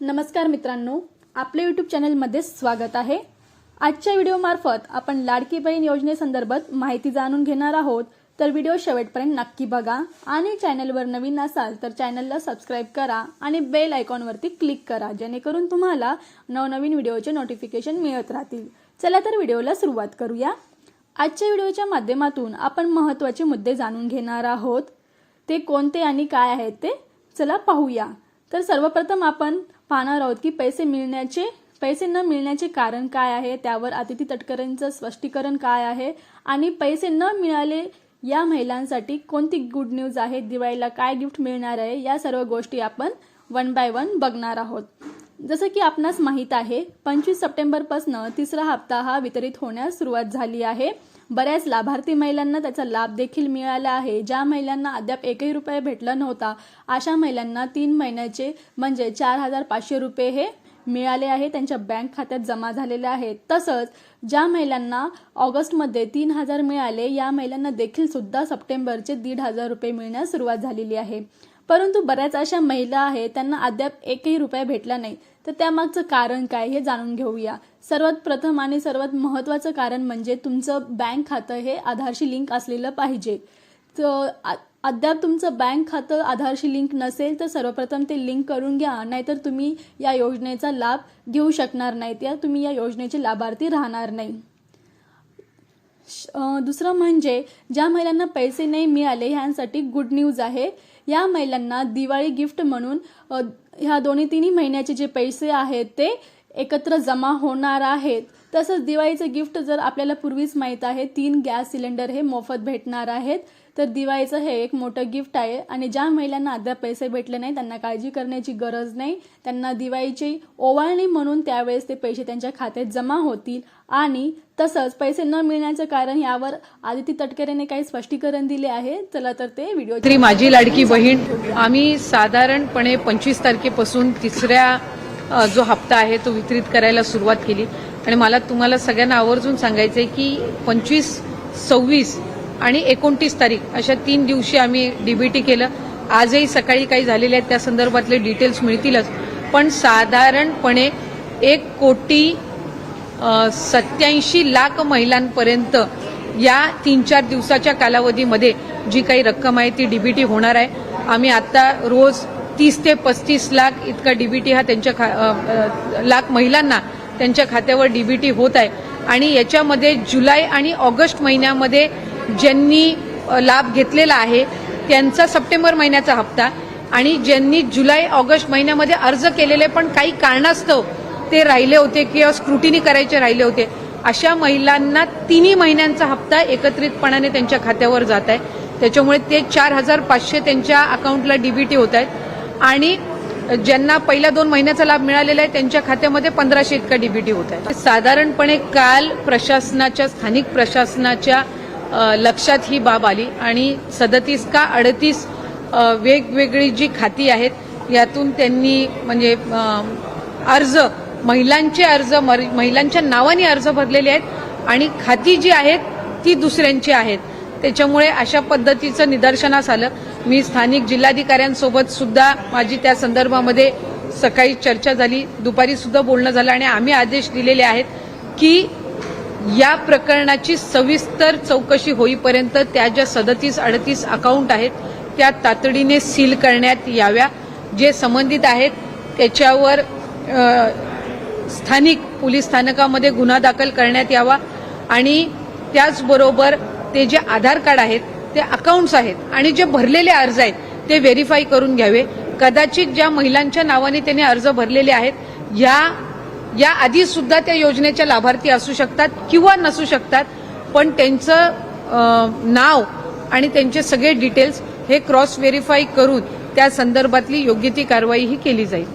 नमस्कार मित्रांनो आपल्या यूट्यूब चॅनलमध्ये स्वागत आहे. आजच्या व्हिडिओमार्फत आपण लाडकी बहीण योजनेसंदर्भात माहिती जाणून घेणार आहोत. तर व्हिडिओ शेवटपर्यंत नक्की बघा आणि चॅनलवर नवीन असाल तर चॅनलला सबस्क्राईब करा आणि बेल आयकॉनवरती क्लिक करा जेणेकरून तुम्हाला नवनवीन व्हिडिओचे नोटिफिकेशन मिळत राहतील. चला तर व्हिडिओला सुरुवात करूया. आजच्या व्हिडिओच्या माध्यमातून आपण महत्त्वाचे मुद्दे जाणून घेणार आहोत. ते कोणते आणि काय आहेत ते चला पाहूया. तर सर्वप्रथम आपण पाहणार आहोत की पैसे मिळण्याचे पैसे न मिळण्याचे कारण काय आहे? त्यावर अतिथी तटकरेंचं स्पष्टीकरण काय आहे? आणि पैसे न मिळाले या महिलांसाठी कोणती गुड न्यूज आहे? दिवाळीला काय गिफ्ट मिळणार आहे? या सर्व गोष्टी आपण वन बाय वन बघणार आहोत. जसं की आपणास माहीत आहे पंचवीस सप्टेंबरपासून तिसरा हप्ता हा वितरित होण्यास सुरुवात झाली आहे. बऱ्याच लाभार्थी महिलांना त्याचा लाभ देखील मिळाला आहे. ज्या महिलांना अद्याप एकही रुपये भेटला नव्हता अशा महिलांना तीन महिन्याचे म्हणजे चार हजार पाचशे रुपये हे मिळाले आहे. त्यांच्या बँक खात्यात जमा झालेले आहेत तसंच ज्या महिलांना ऑगस्टमध्ये तीन हजार मिळाले या महिलांना देखील सुद्धा सप्टेंबरचे दीड हजार रुपये मिळण्यास सुरुवात झालेली आहे. परंतु बऱ्याच अशा महिला आहेत त्यांना अद्याप एकही रुपया भेटला नाही. तर त्यामागचं कारण काय हे जाणून घेऊया. सर्वात प्रथम आणि सर्वात महत्त्वाचं कारण म्हणजे तुमचं बँक खातं हे आधारशी लिंक असलेलं पाहिजे. तर आ- अद्याप तुमचं बँक खातं आधारशी लिंक नसेल तर सर्वप्रथम ते लिंक करून घ्या नाहीतर तुम्ही या योजनेचा लाभ घेऊ शकणार नाहीत या तुम्ही या योजनेचे लाभार्थी राहणार नाही. दुसरं म्हणजे ज्या महिलांना पैसे नाही मिळाले ह्यांसाठी गुड न्यूज आहे. या महिलांना दिवाळी गिफ्ट म्हणून ह्या दोन्ही तिन्ही महिन्याचे जे पैसे आहेत ते एकत्र जमा होणार आहेत. तसंच दिवाळीचं गिफ्ट जर आपल्याला पूर्वीच माहीत आहे तीन गॅस सिलेंडर हे मोफत भेटणार आहेत. तर दिवाळीचं हे एक मोठं गिफ्ट आहे आणि ज्या महिलांना अद्याप पैसे भेटले नाही त्यांना काळजी करण्याची गरज नाही. त्यांना दिवाळीची ओवाळणी म्हणून त्यावेळेस ते पैसे त्यांच्या खात्यात जमा होतील. आणि तसंच पैसे न मिळण्याचं कारण यावर आदिती तटकरेने काही स्पष्टीकरण दिले आहे. चला तर ते व्हिडिओ तरी माझी लाडकी बहीण आम्ही साधारणपणे पंचवीस तारखेपासून तिसऱ्या जो हप्ता आहे तो वितरित करायला सुरुवात केली. आणि मला तुम्हाला सगळ्यांना आवर्जून सांगायचं आहे की पंचवीस सव्वीस आणि एकोणतीस तारीख अशा तीन दिवशी आम्ही डीबीटी केलं. आजही सकाळी काही झालेले आहेत त्या संदर्भातले डिटेल्स मिळतीलच. पण साधारणपणे एक कोटी सत्याऐंशी लाख महिलांपर्यंत या तीन चार दिवसाच्या कालावधीमध्ये जी काही रक्कम आहे ती डीबीटी होणार आहे. आम्ही आता रोज तीस ते पस्तीस लाख इतका डीबीटी हा त्यांच्या खा लाख महिलांना त्यांच्या खात्यावर डीबीटी होत आहे. आणि याच्यामध्ये जुलै आणि ऑगस्ट महिन्यामध्ये ज्यांनी लाभ घेतलेला आहे त्यांचा सप्टेंबर महिन्याचा हप्ता. आणि ज्यांनी जुलै ऑगस्ट महिन्यामध्ये अर्ज केलेले पण काही कारणास्तव ते राहिले होते किंवा स्क्रुटिनी करायचे राहिले होते. अशा महिलांना तिन्ही महिन्यांचा हप्ता एकत्रितपणाने त्यांच्या खात्यावर जात आहे. त्याच्यामुळे ते चार हजार पाचशे त्यांच्या अकाउंटला डीबीटी होत आहेत. आणि ज्यांना पहिल्या दोन महिन्याचा लाभ मिळालेला आहे त्यांच्या खात्यामध्ये पंधराशे इतका डीबीटी होत आहे. साधारणपणे काल प्रशासनाच्या स्थानिक प्रशासनाच्या लक्षात ही बाब आली आणि सदतीस का अडतीस वेगवेगळी जी खाती आहेत यातून त्यांनी म्हणजे अर्ज महिलांचे अर्ज मर- महिलांच्या नावाने अर्ज भरलेले आहेत आणि खाती जी आहेत ती दुसऱ्यांची आहेत. त्याच्यामुळे अशा पद्धतीचं निदर्शनास आलं. मी स्थानिक जिल्हाधिकाऱ्यांसोबत सुद्धा माझी त्या संदर्भामध्ये सकाळी चर्चा झाली. दुपारी सुद्धा बोलणं झालं आणि आम्ही आदेश दिलेले आहेत की या प्रकरणाची सविस्तर चौकशी होईपर्यंत त्या ज्या सदतीस अडतीस अकाउंट आहेत त्या तातडीने सील करण्यात याव्या. जे संबंधित आहेत त्याच्यावर स्थानिक पोलीस स्थानकामध्ये गुन्हा दाखल करण्यात यावा आणि त्याचबरोबर ते जे आधार कार्ड आहेत ते अकाउंट्स आहेत आणि जे भरलेले अर्ज आहेत ते व्हेरीफाय करून घ्यावे. कदाचित ज्या महिलांच्या नावाने त्यांनी अर्ज भरलेले आहेत या या आधी सुद्धा त्या योजनेच्या लाभार्थी असू शकतात किंवा नसू शकतात पण त्यांचं नाव आणि त्यांचे सगळे डिटेल्स हे क्रॉस व्हेरीफाय करून त्या संदर्भातली योग्य ती कारवाई ही केली जाईल.